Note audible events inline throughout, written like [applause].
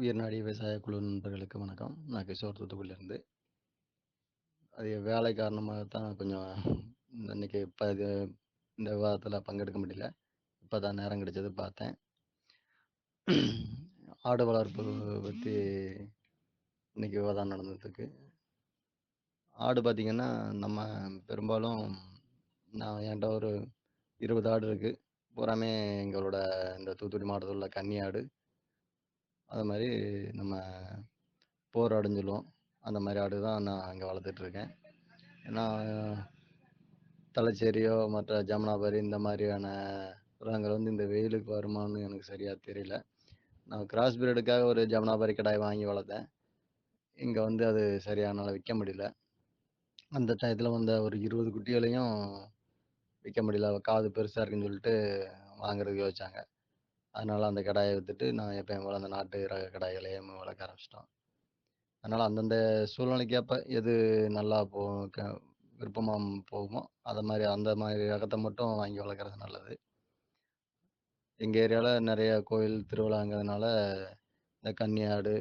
உயர்நாடி விவசாய குழு நண்பர்களுக்கு வணக்கம். நான் கிஷோர் தூத்துக்குடியிலேருந்து. அது வேலை காரணமாக தான் கொஞ்சம் இன்னைக்கு இப்போ இது இந்த விவாதத்தில் பங்கெடுக்க முடியல. இப்போ தான் நேரம் கிடைச்சது பார்த்தேன். ஆடு வளர்ப்பு பற்றி இன்னைக்கு விவாதம் நடந்ததுக்கு ஆடு பார்த்திங்கன்னா நம்ம பெரும்பாலும் நான் என்கிட்ட ஒரு 20 ஆடு இருக்குது பூராமே எங்களோட இந்த தூத்துக்குடி மாவட்டத்தில் உள்ள கன்னி ஆடு. அது மாதிரி நம்ம போர் ஆடுன்னு சொல்லுவோம். அந்த மாதிரி ஆடு தான் நான் அங்கே வளர்த்துட்ருக்கேன். ஏன்னா, தலைச்சேரியோ மற்ற ஜமுனாபாரி இந்த மாதிரியான ரகங்கள் வந்து இந்த வெயிலுக்கு வருமான்னு எனக்கு சரியாக தெரியல. நான் கிராஸ் பிரீடுக்காக ஒரு ஜமுனாபாரி கிடாய் வாங்கி வளர்த்தேன். இங்கே வந்து அது சரியான விற்க முடியல. அந்த டயத்தில் வந்த ஒரு 20 குட்டிகளையும் விற்க முடியல. காது பெருசாக இருக்குன்னு சொல்லிட்டு வாங்குறதுக்கு யோசிச்சாங்க. அதனால அந்த கடாயை விற்றுட்டு நான் எப்பயும் போல் அந்த நாட்டு ரக கடாய்களையே வளர்க்க ஆரம்பிச்சிட்டோம் அதனால் அந்தந்த சூழ்நிலைக்கேற்ப எது நல்லா போ க போகுமோ, அதை மாதிரி அந்த மாதிரி ரகத்தை மட்டும் வாங்கி வளர்க்குறது நல்லது. எங்கள் ஏரியாவில் நிறைய கோயில், திருவிழாங்கிறதுனால இந்த கன்னியாடு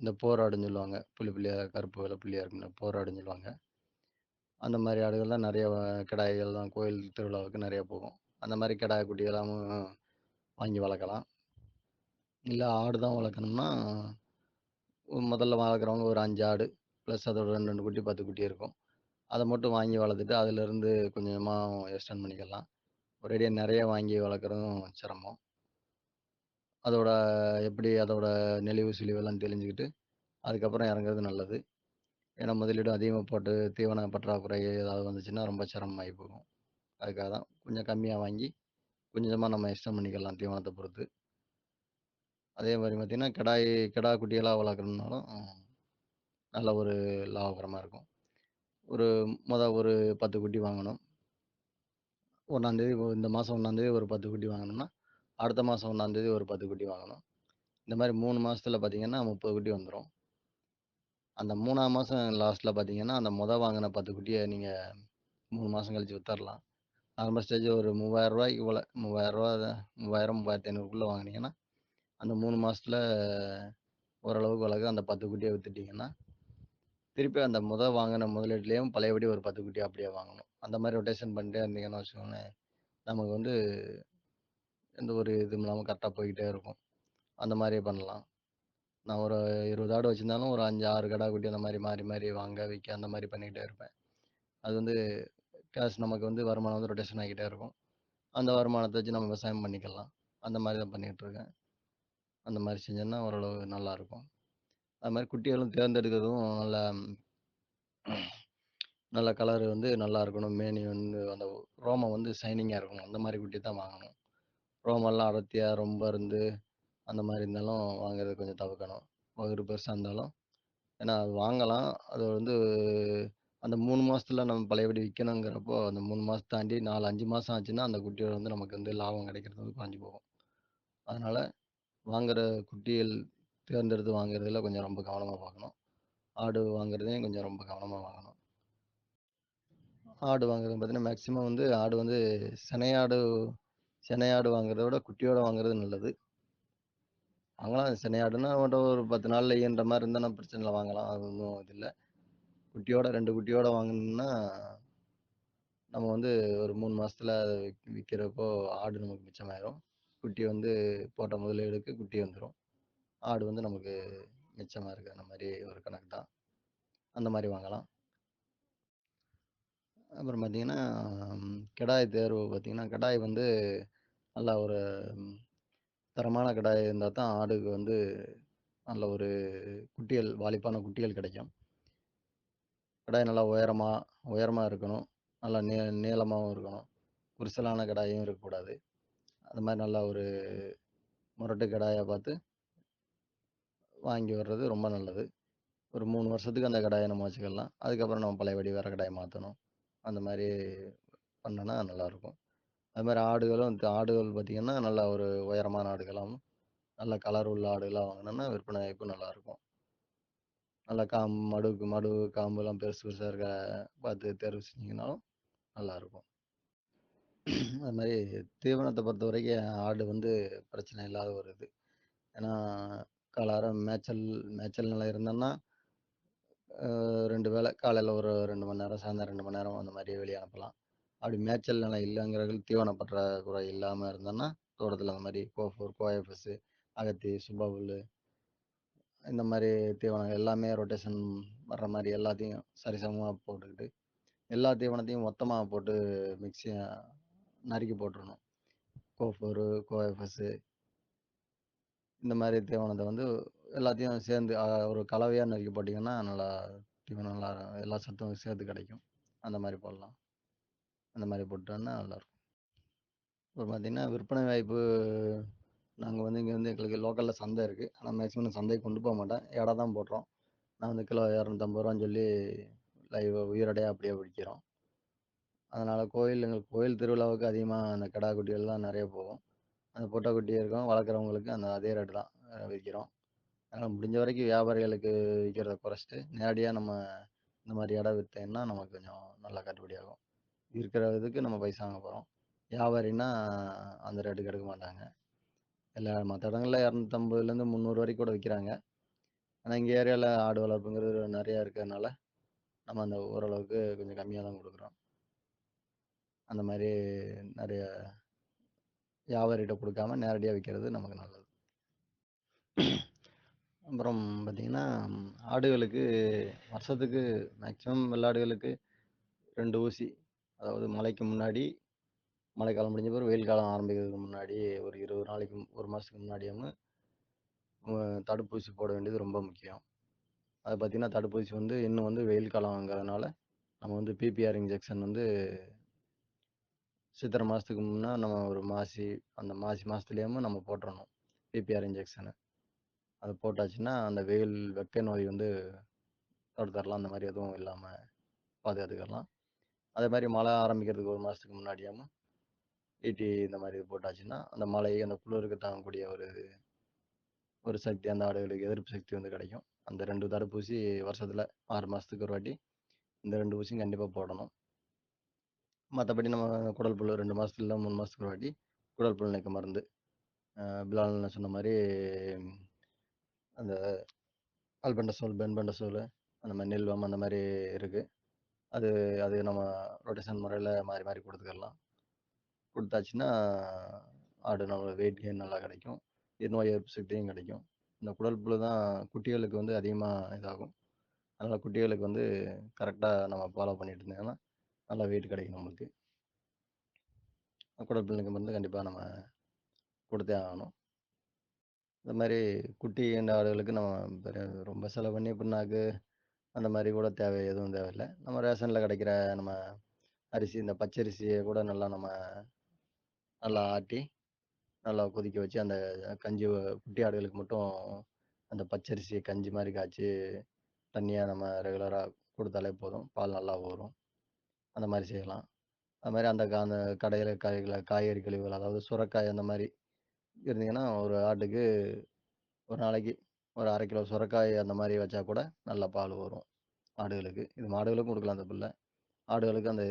இந்த போராடுன்னு சொல்லுவாங்க. புள்ளி புள்ளியாக கருப்பு வேலை புள்ளியாக இருக்கும்ல, போராடுன்னு சொல்லுவாங்க. அந்த மாதிரி ஆடுகள் தான் கிடாய்கள் தான் கோயில் திருவிழாவுக்கு நிறையா போகும். அந்த மாதிரி கிடாய் குட்டிகளாகவும் வாங்கி வளர்க்கலாம். இல்லை ஆடு தான் வளர்க்கணும்னா, முதல்ல வளர்க்குறவங்க ஒரு அஞ்சு ஆடு, ப்ளஸ் அதோட 2, 2 குட்டி, 10 குட்டி இருக்கும். அதை மட்டும் வாங்கி வளர்த்துட்டு, அதிலிருந்து கொஞ்சமாக கொஞ்சமா எக்ஸ்டெண்ட் பண்ணிக்கலாம். ஒரேடியாக நிறைய வாங்கி வளர்க்குறதும் சிரமம். அதோட எப்படி அதோட நெளிவு, சுழிவெல்லாம் தெளிஞ்சுக்கிட்டு அதுக்கப்புறம் இறங்குறது நல்லது. ஏன்னா முதலீடு அதிகமாக போட்டு தீவன பற்றாக்குறை ஏதாவது வந்துச்சுன்னா, ரொம்ப சிரமமாகி போகும். அதுக்காக தான் கொஞ்சம் கம்மியாக வாங்கி, கொஞ்சமாக நம்ம எக்ஸ்டெண்ட் பண்ணிக்கலாம் தீவனத்தை பொறுத்து. அதே மாதிரி பார்த்திங்கன்னா கிடாய் கிடா குட்டியெல்லாம் வளர்க்கணும்னாலும், நல்ல ஒரு லாபகரமாக இருக்கும். ஒரு மொதல் ஒரு 10 குட்டி வாங்கணும். ஒன்றாந்தேதி இந்த மாதம் ஒன்றாந்தேதி ஒரு 10 குட்டி வாங்கணும்னா, அடுத்த மாதம் ஒன்றாந்தேதி ஒரு 10 குட்டி வாங்கணும். இந்த மாரி 3 மாசத்துல பார்த்தீங்கன்னா, 30 குட்டி வந்துடும் அந்த மூணாம் மாதம் லாஸ்ட்டில் பார்த்தீங்கன்னா, அந்த மொதல் வாங்கின பத்து குட்டியை நீங்கள் மூணு மாதம் கழித்து வித்தரலாம். ஆரம்ப ஸ்டேஜ் ஒரு ரூ. 3000 போல ரூ. 3000 3000, 3500க்குள்ள வாங்குனீங்கன்னா, அந்த மூணு மாதத்தில் ஓரளவுக்கு வளர்க்க அந்த பத்து குட்டியை விற்றுட்டிங்கன்னா திருப்பி அந்த முதல் வாங்கின முதலீட்லயும் பழையபடி ஒரு 10 குட்டி அப்படியே வாங்கணும். அந்த மாதிரி ரொட்டேஷன் பண்ணிட்டே இருந்தீங்கன்னு வச்சுக்கோங்களேன், நமக்கு வந்து எந்த ஒரு இதுவும் இல்லாமல் கரெக்டாக போய்கிட்டே இருக்கும். அந்த மாதிரியே பண்ணலாம். நான் ஒரு 20 ஆடு வச்சுருந்தாலும் ஒரு அஞ்சு ஆறு கடா குட்டி அந்த மாதிரி மாறி மாறி வாங்க, விற்க அந்த மாதிரி பண்ணிக்கிட்டே இருப்பேன். அது வந்து கேஷ் நமக்கு வந்து வருமானம் வந்து ரொட்டேஷன் ஆகிக்கிட்டே இருக்கும். அந்த வருமானத்தை வச்சு நம்ம விவசாயம் பண்ணிக்கலாம். அந்த மாதிரி தான் பண்ணிகிட்டு இருக்கேன் அந்த மாதிரி செஞ்சோன்னா ஓரளவு நல்லாயிருக்கும் அது மாதிரி குட்டிகளும் தேர்ந்தெடுக்கிறதும் நல்ல நல்ல கலர் வந்து நல்லா இருக்கணும். மேனி வந்து அந்த ரோமம் வந்து சைனிங்காக இருக்கணும். அந்த மாதிரி குட்டி தான் வாங்கணும். ரோமெல்லாம் அடர்த்தியாக ரொம்ப இருந்து, அந்த மாதிரி இருந்தாலும் வாங்குறது கொஞ்சம் தவிர்க்கணும். வகுறு பெருசாக இருந்தாலும் ஏன்னா அது வாங்கலாம். அது வந்து அந்த மூணு மாசத்துல நம்ம பழையபடி விற்கணுங்கிறப்போ அந்த மூணு மாசம் தாண்டி 4, 5 மாசம் ஆச்சுன்னா, அந்த குட்டியோட வந்து நமக்கு வந்து லாபம் கிடைக்கிறது வந்து குறைஞ்சு போகும். அதனால வாங்குற குட்டிகள் தேர்ந்தெடுத்து வாங்குறதுல கொஞ்சம் ரொம்ப கவனமா பார்க்கணும். ஆடு வாங்குறதையும் கொஞ்சம் ரொம்ப கவனமா வாங்கணும். ஆடு வாங்குறது பார்த்தீங்கன்னா, மேக்சிமம் வந்து ஆடு வந்து சினையாடு சினையாடு வாங்குறத விட குட்டியோட வாங்குறது நல்லது. வாங்கலாம் சினையாடுன்னா ஒரு 10 நாள்ல ஈன்ற மாதிரி இருந்தா பிரச்சனை இல்லை வாங்கலாம். அது ஒன்றும் இது இல்லை குட்டியோட ரெண்டு குட்டியோட வாங்கினோம்னா நம்ம வந்து ஒரு மூணு மாசத்துல விற்கிறப்போ ஆடு நமக்கு மிச்சமாயிரும். குட்டி வந்து போட்ட முதலீடுக்கு குட்டி வந்துடும் ஆடு வந்து நமக்கு மிச்சமா அந்த மாதிரி ஒரு கணக்கு தான். அந்த மாதிரி வாங்கலாம். அப்புறம் பார்த்தீங்கன்னா, கிடாய் தேர்வு பார்த்தீங்கன்னா, கிடாய் வந்து நல்லா ஒரு தரமான கிடாய் இருந்தால் தான் ஆடுக்கு வந்து நல்ல ஒரு குட்டிகள் வாலிப்பான குட்டிகள் கிடைக்கும். கிடாய் நல்லா உயரமாக உயரமாக இருக்கணும். நல்லா நீ நீளமாகவும் இருக்கணும். குரிசலான கிடாயும் இருக்கக்கூடாது. அது மாதிரி நல்லா ஒரு முரட்டு கிடாயா பார்த்து வாங்கி வர்றது ரொம்ப நல்லது. ஒரு மூணு வருஷத்துக்கு அந்த கடாயை நம்ம வச்சுக்கலாம். அதுக்கப்புறம் நம்ம பழையபடி வேறு கடாயை மாற்றணும் அந்த மாதிரி பண்ணோன்னா நல்லாயிருக்கும் அது மாதிரி ஆடுகளும் ஆடுகள் பார்த்திங்கன்னா நல்லா ஒரு உயரமான ஆடுகளாகவும் நல்ல கலர் உள்ள ஆடுகளாக வாங்கினோன்னா விற்பனை வாய்ப்பு நல்லாயிருக்கும் நல்லா காம் மடுக்கு மடு, காம்புலாம் பெருசு பெருசாக இருக்க பார்த்து தேர்வு செஞ்சிங்கனாலும் நல்லாயிருக்கும் [clears throat] அது மாதிரி தீவனத்தை பொறுத்த வரைக்கும் ஆடு வந்து பிரச்சனை இல்லாத ஒரு இது. ஏன்னா, காலாரம் மேய்ச்சல் மேய்ச்சல் நிலம் இருந்தோன்னா ரெண்டு வேளை காலையில் ஒரு ரெண்டு மணி நேரம், சாயந்தரம் ரெண்டு மணி நேரம் அந்த மாதிரியே வெளியே அனுப்பலாம். அப்படி மேய்ச்சல் நிலம் இல்லங்கிறவர்கள் தீவன பற்றாக்குறை இல்லாமல் இருந்தோம்னா, தோட்டத்தில் அந்த மாதிரி கோஃபோர், கோஎஃப்எஸ், அகத்தி, சுபாபுல் இந்த மாதிரி தீவனங்கள் எல்லாமே ரொட்டேஷன் வர்ற மாதிரி எல்லாத்தையும் சரிசமமாக போட்டுக்கிட்டு, எல்லா தீவனத்தையும் மொத்தமாக போட்டு மிக்ஸியா நறுக்கி போட்டுருணும் கோஃபோரு, கோஎஃப்எஸ் இந்த மாதிரி தீவனத்தை வந்து எல்லாத்தையும் சேர்ந்து ஒரு கலவையாக நறுக்கி போட்டிங்கன்னா நல்லா தீவனம் நல்லா எல்லா சத்தும் சேர்த்து கிடைக்கும். அந்த மாதிரி போடலாம். அந்த மாதிரி போட்டோன்னா நல்லாயிருக்கும் அப்புறம் பார்த்தீங்கன்னா, விற்பனை வாய்ப்பு நாங்கள் வந்து இங்கே வந்து எங்களுக்கு லோக்கலில் சந்தை இருக்குது ஆனால் மேக்ஸிமம் சந்தைக்கு கொண்டு போக மாட்டேன். எடை தான் போடுறோம். நான் வந்து கிலோ இரநூத்தம்பது ரூபான்னு சொல்லி லைவ் உயிரடையாக அப்படியே பிடிக்கிறோம் அதனால் கோயில் எங்களுக்கு கோயில் திருவிழாவுக்கு அதிகமாக அந்த கிடா குட்டிகள்லாம் நிறைய போகும். அந்த பொட்டை குட்டியே இருக்கும். வளர்க்குறவங்களுக்கு அந்த அதே ரேட்டு தான் விற்கிறோம் அதனால் முடிஞ்ச வரைக்கும் வியாபாரிகளுக்கு விற்கிறத குறைச்சிட்டு, நேரடியாக நம்ம இந்த மாதிரி இடம் விற்றேன்னா நமக்கு கொஞ்சம் நல்லா கட்டுப்படியாகும் இருக்கிற இதுக்கு நம்ம பைசா வாங்க போகிறோம் வியாபாரின்னா அந்த ரேட்டுக்கு எடுக்க மாட்டாங்க. எல்லா மற்ற இடங்கள்ல 250லேருந்து 300 வரைக்கும் கூட விற்கிறாங்க ஆனால் எங்கள் ஏரியாவில் ஆடு வளர்ப்புங்கிறது நிறையா இருக்கிறதுனால, நம்ம அந்த ஓரளவுக்கு கொஞ்சம் கம்மியாக தான் கொடுக்குறோம் அந்த மாதிரி நிறைய வியாபாரிகிட்ட கொடுக்காம நேரடியாக விற்கிறது நமக்கு நல்லது. அப்புறம் பார்த்திங்கன்னா ஆடுகளுக்கு வருஷத்துக்கு மேக்ஸிமம் வெள்ளாடுகளுக்கு ரெண்டு ஊசி. அதாவது மழைக்கு முன்னாடி, மழைக்காலம் முடிஞ்ச பிறகு வெயில் காலம் ஆரம்பிக்கிறதுக்கு முன்னாடி ஒரு 20 நாளைக்கு 1 மாசத்துக்கு முன்னாடியாம தடுப்பூசி போட வேண்டியது ரொம்ப முக்கியம். அது பார்த்தீங்கன்னா, தடுப்பூசி வந்து இன்னும் வந்து வெயில் காலங்கிறதுனால, நம்ம வந்து பிபிஆர் இன்ஜெக்ஷன் வந்து சித்திரை மாதத்துக்கு முன்னால் நம்ம ஒரு மாசி, அந்த மாசி மாதத்துலேயுமே நம்ம போட்டுறணும். PPR injection. அது போட்டாச்சுன்னா, அந்த வெயில் வெக்க நோய் வந்து தடுத்துரலாம். அந்த மாதிரி எதுவும் இல்லாமல் பாதுகாத்துக்கலாம். அதே மாதிரி மழை ஆரம்பிக்கிறதுக்கு ஒரு மாதத்துக்கு முன்னாடியாமல் ஈட்டி இந்த மாதிரி போட்டாச்சுன்னா, அந்த மழை, அந்த குளிருக்கு தாங்கக்கூடிய ஒரு ஒரு சக்தி அந்த ஆடுகளுக்கு எதிர்ப்பு சக்தி வந்து கிடைக்கும். அந்த ரெண்டு தடுப்பூசி வருஷத்துல ஆறு மாசத்துக்கு ஒரு வாட்டி, இந்த ரெண்டு ஊசியும் கண்டிப்பா போடணும். மற்றபடி நம்ம குடல் புல் ரெண்டு மாசத்துல இல்லை மூணு மாசத்துக்கு ஒரு வாட்டி, குடல் புல் நிற்க மருந்து. பிலால் சொன்ன மாதிரி அந்த அல்பெண்டசோல், பென்பெண்டசோலு அந்த மாதிரி நெல்வம் அந்த மாதிரி இருக்கு. அது அது நம்ம ரொட்டேஷன் முறையில் மாறி மாறி கொடுத்துக்கலாம் கொடுத்தாச்சுன்னா ஆடு நம்ம வெயிட் கெயின் நல்லா கிடைக்கும். நோய் எதிர்ப்பு சக்தியும் கிடைக்கும். இந்த குடல் புழு தான் குட்டிகளுக்கு வந்து அதிகமாக இதாகும். அதனால் குட்டிகளுக்கு வந்து கரெக்டாக நம்ம ஃபாலோ பண்ணிட்டு இருந்தோம்னா, நல்லா வெயிட் கிடைக்கும் நம்மளுக்கு குடல் புழு வந்து மருந்து நம்ம கொடுத்தே ஆகணும். இந்த மாதிரி குட்டி என்ற ஆடுகளுக்கு நம்ம ரொம்ப செலவு பண்ணி புண்ணாக்கு, அந்த மாதிரி கூட தேவை எதுவும் தேவையில்ல. நம்ம ரேஷனில் கிடைக்கிற நம்ம அரிசி, இந்த பச்சரிசியை கூட நல்லா நம்ம நல்லா ஆட்டி, நல்லா கொதிக்க வச்சு, அந்த கஞ்சி குட்டி ஆடுகளுக்கு மட்டும் அந்த பச்சரிசி கஞ்சி மாதிரி காய்ச்சி, தண்ணியாக நம்ம ரெகுலராக கொடுத்தாலே போதும். பால் நல்லா ஊறும். அந்த மாதிரி செய்யலாம். அது மாதிரி அந்த அந்த கடையில் காய்கள காய்கறி கழிவுகள், அதாவது சுரக்காய் அந்த மாதிரி இருந்தீங்கன்னா, ஒரு ஆட்டுக்கு ஒரு நாளைக்கு ஒரு அரை கிலோ சுரக்காய் அந்த மாதிரி வச்சா கூட நல்லா பால் வரும். ஆடுகளுக்கு. இது மாடுகளுக்கும் கொடுக்கலாம் அந்த பிள்ளை ஆடுகளுக்கு அந்த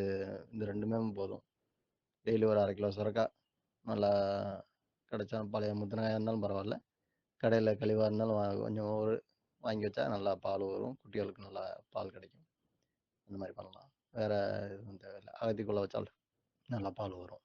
இந்த ரெண்டுமே போதும். டெய்லி ஒரு அரை கிலோ சுரைக்கா நல்லா கிடைச்சா பழைய முத்துன இருந்தாலும் பரவாயில்ல கடையில் கழிவாக இருந்தாலும் கொஞ்சம் ஒரு வாங்கி வச்சா நல்லா பால் வரும். குட்டிகளுக்கு நல்லா பால் கிடைக்கும். அந்த மாதிரி பண்ணலாம். வேறு எதுவும் தேவையில்ல. அகத்திக்குள்ளே வச்சாலும் நல்லா பால் வரும்.